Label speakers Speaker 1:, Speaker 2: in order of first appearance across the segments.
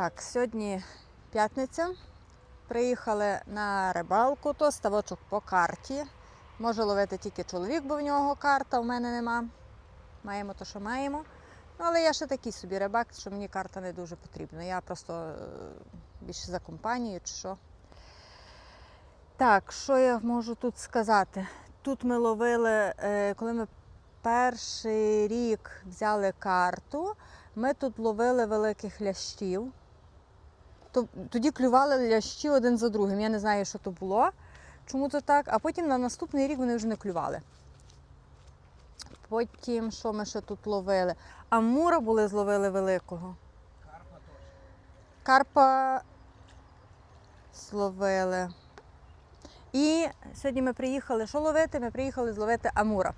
Speaker 1: Так, сьогодні п'ятниця. Приїхали на рибалку, то ставочок по карті. Може ловити тільки чоловік, бо в нього карта, в мене нема. Маємо то, що маємо. Ну, але я ще такий собі рибак, що мені карта не дуже потрібна. Я просто е, більше за компанію чи що. Так, що я можу тут сказати? Тут ми ловили, е, коли ми перший рік взяли карту, ми тут ловили великих лящів. То- Тоді клювали лящі один за другим. Я не знаю, що то було, чому то так. А потім на наступний рік вони вже не клювали. Потім, що ми ще тут ловили? Амура були зловили великого. Карпа зловили. І сьогодні ми приїхали, що ловити? Ми приїхали зловити Амура.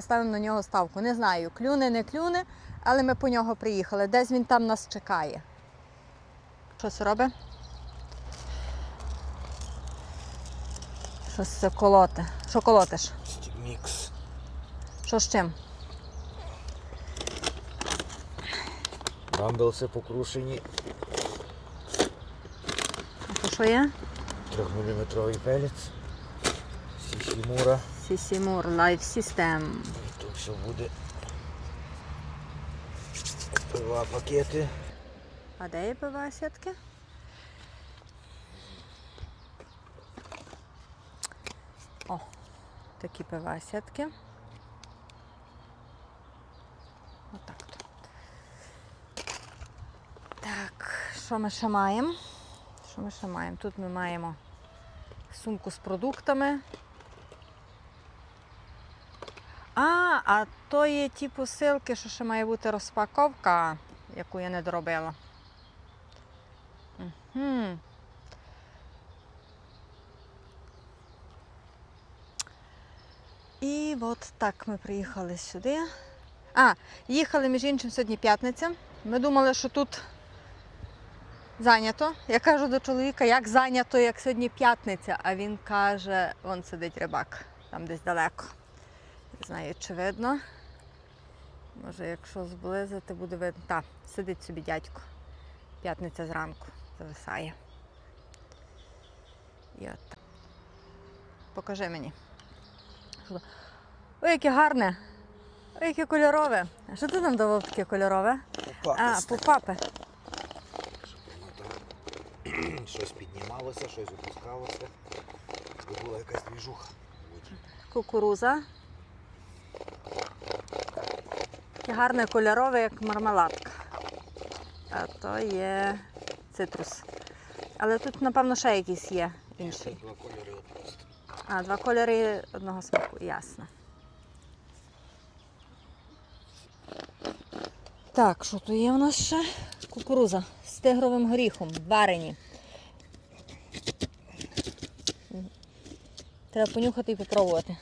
Speaker 1: Ставимо на нього ставку. Не знаю, клюне, не клюне, але ми по нього приїхали. Десь він там нас чекає. Що це робить? Щось це колоти. Що колотиш?
Speaker 2: Мікс.
Speaker 1: Що з чим?
Speaker 2: Бамбелси покрушені.
Speaker 1: А то що є?
Speaker 2: 3-мм пелець. Сісімура.
Speaker 1: Сісімур Life System.
Speaker 2: І тут все буде. Два пакети.
Speaker 1: А де є пива сітки? О, такі пива сітки. Отак то. Так, що ми ще маємо? Що ми ще маємо? Тут ми маємо сумку з продуктами. А, а то є ті посилки, що ще має бути розпаковка, яку я не доробила. Угу. І от так ми приїхали сюди. А, їхали, між іншим, сьогодні п'ятниця. Ми думали, що тут зайнято. Я кажу до чоловіка, як зайнято, як сьогодні п'ятниця. А він каже, вон сидить рибак, там десь далеко. Не знаю, чи видно. Може, якщо зблизити, буде видно. Так, сидить собі дядько. П'ятниця зранку зависає. І от. Покажи мені. Ой, яке гарне. Ой, яке кольорове. А що ти нам давав таке кольорове? А, попапи.
Speaker 2: Щоб щось піднімалося, щось опускалося. Була якась двіжуха.
Speaker 1: Кукуруза. Таке гарне кольорове, як мармеладка. А то є цитрус. Але тут, напевно, ще якийсь є інший.
Speaker 2: два кольори просто.
Speaker 1: А, два кольори одного смаку, ясно. Так, що тут є у нас ще? Кукуруза з тигровим горіхом, варені. Треба понюхати і попробувати.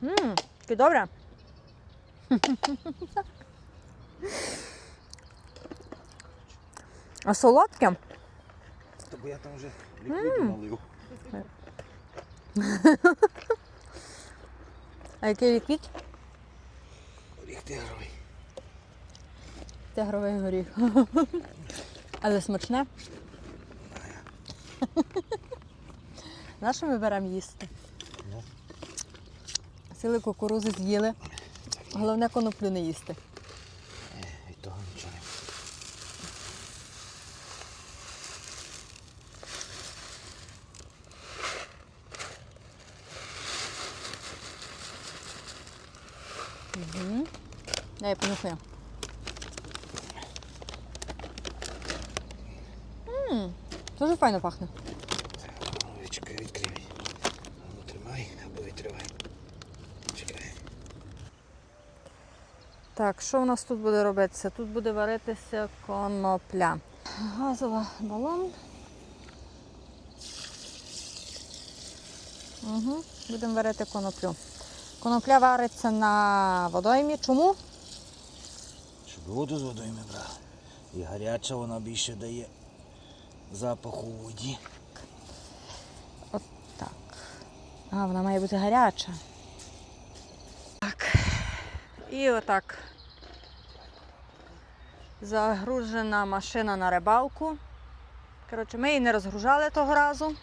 Speaker 1: Ммм, таке добре. А солодке?
Speaker 2: Та бо я там вже ліквіду налив.
Speaker 1: А який ліквід?
Speaker 2: Оріх тигровий.
Speaker 1: Тигровий горіх. Але смачне. На що ми беремо їсти? Сили кукурузи з'їли. Головне коноплю не їсти.
Speaker 2: Від того нічого не
Speaker 1: Угу. Дай понюхаю. Ммм, дуже файно пахне.
Speaker 2: буде. Чекай, відкривай. Ну тримай або відкривай. Чекай.
Speaker 1: Так, що у нас тут буде робитися? Тут буде варитися конопля. Газова балон. Угу. Будемо варити коноплю. Конопля вариться на водоймі. Чому?
Speaker 2: Щоб воду з водою ми брали. І гаряча вона більше дає запаху у воді.
Speaker 1: От так. А, вона має бути гаряча. І отак загружена машина на рибалку. Коротше, ми її не розгружали того разу.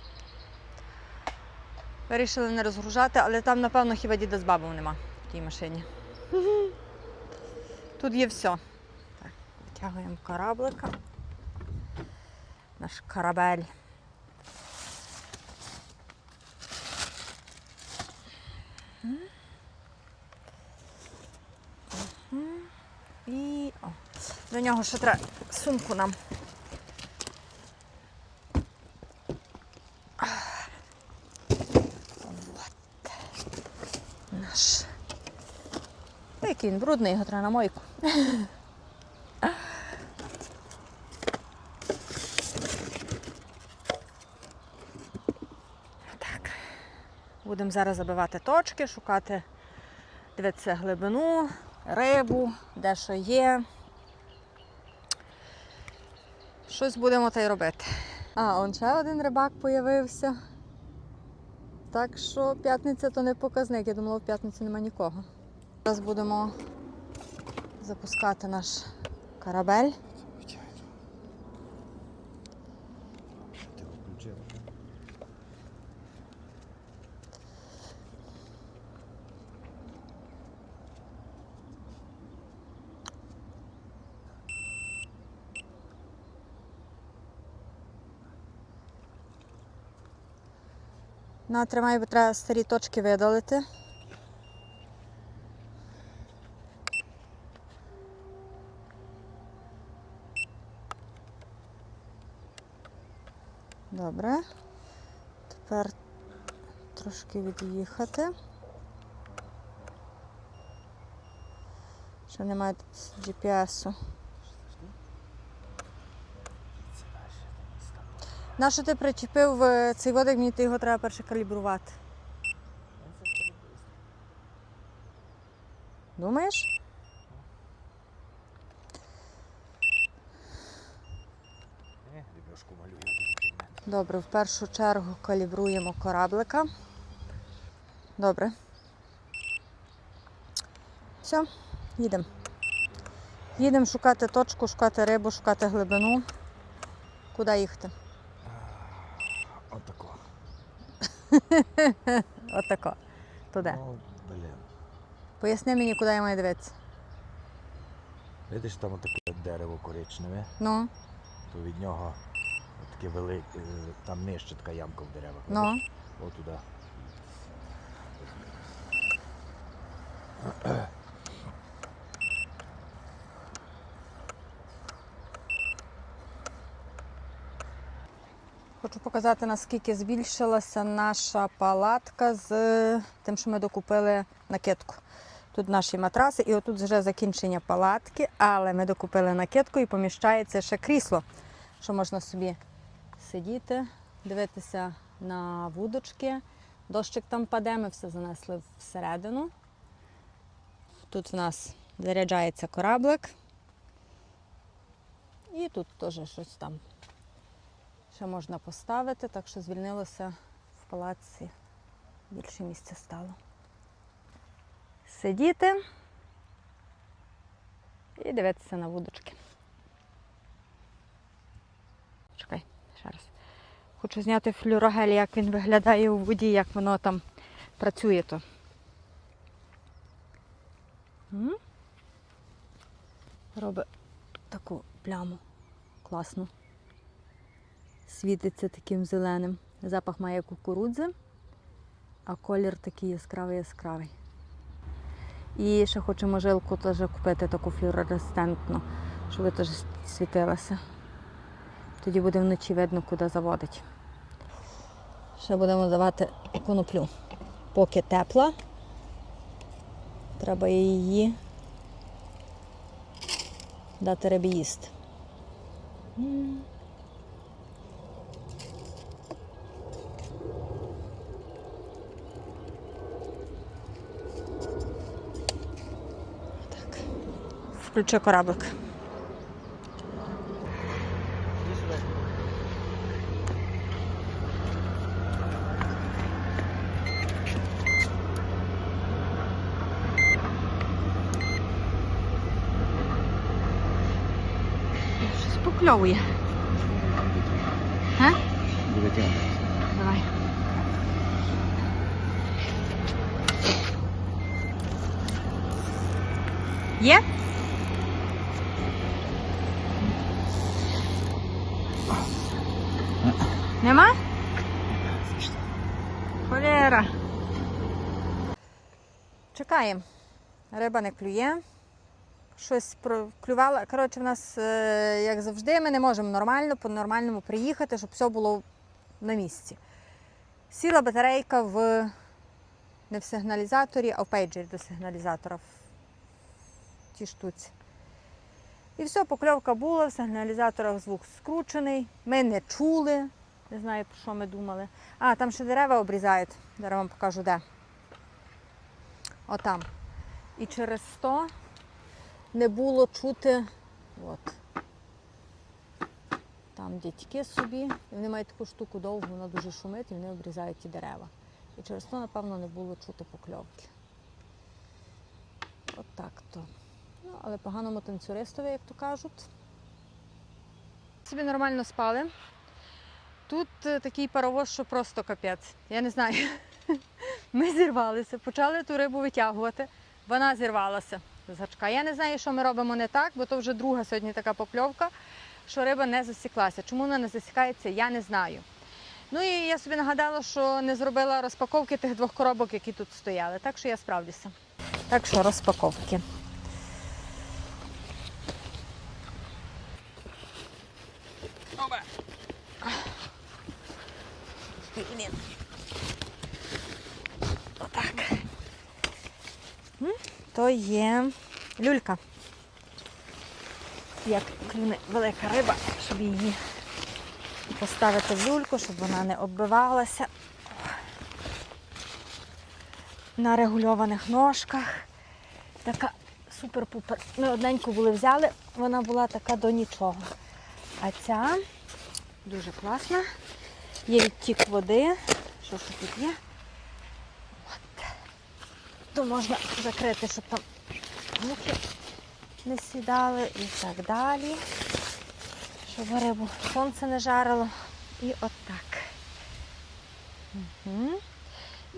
Speaker 1: Вирішили не розгружати, але там, напевно, хіба діда з бабою нема в тій машині. Тут є все. Так, витягуємо кораблика. Наш корабель. Мгм. Мгм. І о, до нього ще треба сумку нам. Вот. Наш. Який він брудний, його треба на мойку. Так. Будемо зараз забивати точки, шукати, дивитися глибину, рибу, де що є. Щось будемо та й робити. А, он ще один рибак появився. Так що п'ятниця то не показник. Я думала, в п'ятницю нема нікого. Зараз будемо запускати наш корабель.
Speaker 2: Витягай. Що ти включив?
Speaker 1: На, тримай, бо треба старі точки видалити. Добре. Тепер трошки від'їхати. Що немає GPS-у.
Speaker 2: Це наші там стало.
Speaker 1: На що ти причепив е, цей водик, мені ти його треба перше калібрувати. Думаєш? Добре, в першу чергу калібруємо кораблика. Добре. Все, їдемо. Їдемо шукати точку, шукати рибу, шукати глибину. Куди їхати?
Speaker 2: Отако.
Speaker 1: Отако. Туди.
Speaker 2: Блін.
Speaker 1: Поясни мені, куди я маю дивитися.
Speaker 2: Видиш, там таке дерево коричневе,
Speaker 1: Ну,
Speaker 2: то від нього таке велике, там нижче така ямка в деревах.
Speaker 1: ну.
Speaker 2: видиш?
Speaker 1: Хочу показати, наскільки збільшилася наша палатка з тим, що ми докупили накидку. Тут наші матраси, і отут вже закінчення палатки, але ми докупили накидку і поміщається ще крісло, що можна собі сидіти, дивитися на вудочки. Дощик там паде, ми все занесли всередину. Тут в нас заряджається кораблик. І тут теж щось там ще можна поставити, так що звільнилося в палаці більше місця стало. Сидіти і дивитися на вудочки. Чекай, ще раз. Хочу зняти флюрогель, як він виглядає у воді, як воно там працює то. Робить таку пляму класну світиться таким зеленим. Запах має кукурудзи, а колір такий яскравий яскравий. І ще хочемо жилку теж купити таку флюоресцентну, щоб теж світилася. Тоді буде вночі видно, куди заводить. Ще будемо давати коноплю. Поки тепла, треба її дати рибі
Speaker 2: klucze korabek.
Speaker 1: Wszystko kluje. Нема? Холєра. Чекаємо. Риба не клює. Щось клювала. Коротше, в нас, е, як завжди, ми не можемо нормально, по-нормальному приїхати, щоб все було на місці. Сіла батарейка в не в сигналізаторі, а в пейджері до сигналізатора в тій штуці. І все, покльовка була, в сигналізаторах звук скручений. Ми не чули. Не знаю, про що ми думали. А, там ще дерева обрізають. Зараз вам покажу де. Отам. І через то не було чути. От. Там дядьки собі, і вони мають таку штуку довгу, вона дуже шумить, і вони обрізають ті дерева. І через то, напевно, не було чути покльовки. От так то. Ну, але поганому танцюристові, як то кажуть. Собі нормально спали. Тут е, такий паровоз, що просто капець. Я не знаю. Ми зірвалися, почали ту рибу витягувати. Вона зірвалася з гачка. Я не знаю, що ми робимо не так, бо то вже друга сьогодні така покльовка, що риба не засіклася. Чому вона не засікається, я не знаю. Ну і я собі нагадала, що не зробила розпаковки тих двох коробок, які тут стояли. Так що я справлюся. Так що розпаковки. Блін. Отак. То є люлька. Як клюне велика риба, щоб її поставити в люльку, щоб вона не оббивалася. На регульованих ножках. Така супер-пупер. Ми одненьку були взяли, вона була така до нічого. А ця дуже класна. Є відтік води. Що ж тут є? От. То можна закрити, щоб там мухи не сідали і так далі. Щоб рибу сонце не жарило. І от так. Угу.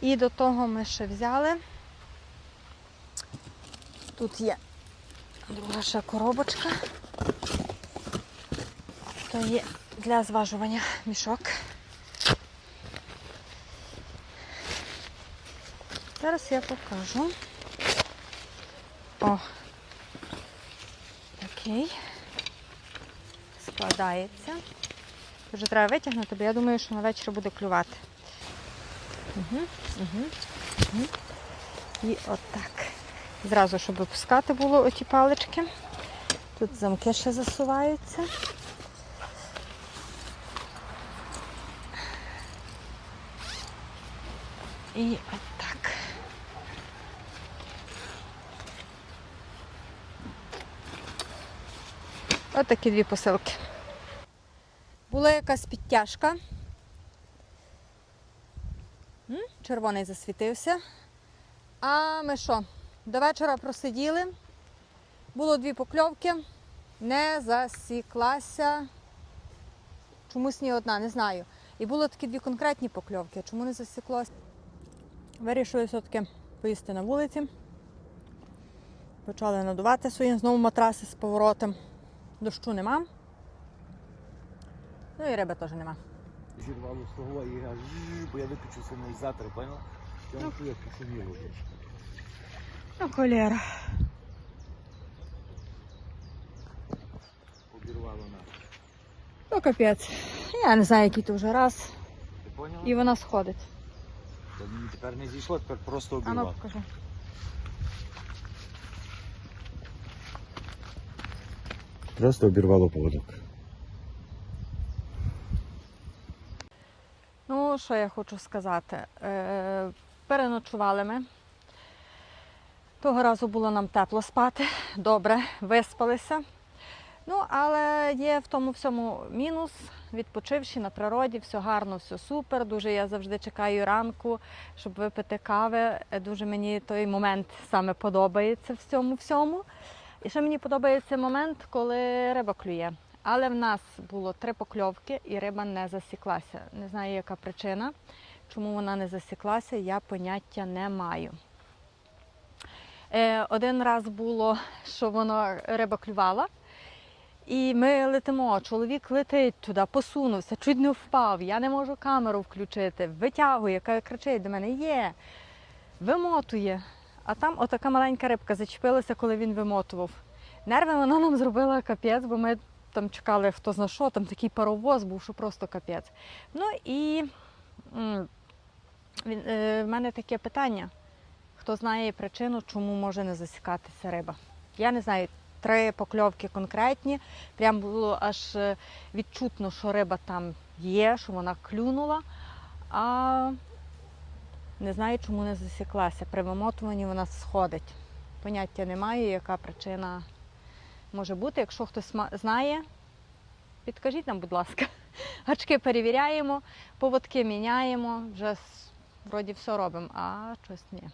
Speaker 1: І до того ми ще взяли. Тут є друга ще коробочка. То є для зважування мішок. Зараз я покажу. О, такий. Складається. Вже треба витягнути, бо я думаю, що на вечір буде клювати. Угу, угу, угу. І отак. Зразу, щоб випускати було оті палички. Тут замки ще засуваються. І отак. Ось такі дві посилки. Була якась підтяжка. Червоний засвітився. А ми що? До вечора просиділи. Було дві покльовки. Не засіклася. Чомусь ні одна, не знаю. І було такі дві конкретні покльовки. Чому не засіклося? Вирішили все-таки поїсти на вулиці. Почали надувати свої знову матраси з поворотом. Дощу нема. Ну і риби теж нема.
Speaker 2: Зірвало того і аж, бо я виключив сигналізатор, поняла? Я вам як пішуміло.
Speaker 1: Ну, холєра.
Speaker 2: Обірвало на.
Speaker 1: Ну, капець. Я не знаю, який то вже раз.
Speaker 2: Ти поняла?
Speaker 1: І вона сходить.
Speaker 2: Та мені тепер не зійшло, тепер просто
Speaker 1: А ну
Speaker 2: обірвало.
Speaker 1: покажи.
Speaker 2: Просто обірвало поводок.
Speaker 1: Ну, що я хочу сказати? Е, переночували ми. Того разу було нам тепло спати, добре, виспалися. Ну, але є в тому всьому мінус. Відпочивши на природі, все гарно, все супер. Дуже я завжди чекаю ранку, щоб випити кави. Дуже мені той момент саме подобається в цьому всьому. І ще мені подобається момент, коли риба клює. Але в нас було три покльовки і риба не засіклася. Не знаю, яка причина, чому вона не засіклася, я поняття не маю. Е, один раз було, що воно риба клювала, і ми летимо. Чоловік летить туди, посунувся, чуть не впав. Я не можу камеру включити, витягує, кричить до мене: є, вимотує. А там отака маленька рибка зачепилася, коли він вимотував. Нерви вона нам зробила капець, бо ми там чекали хто зна що, там такий паровоз був, що просто капець. Ну і е, в мене таке питання. Хто знає причину, чому може не засікатися риба? Я не знаю, три покльовки конкретні. Прям було аж е, відчутно, що риба там є, що вона клюнула. А не знаю, чому не засіклася. При вимотуванні вона сходить. Поняття немає, яка причина може бути. Якщо хтось знає, підкажіть нам, будь ласка. Гачки перевіряємо, поводки міняємо, вже вроді все робимо, а щось ні.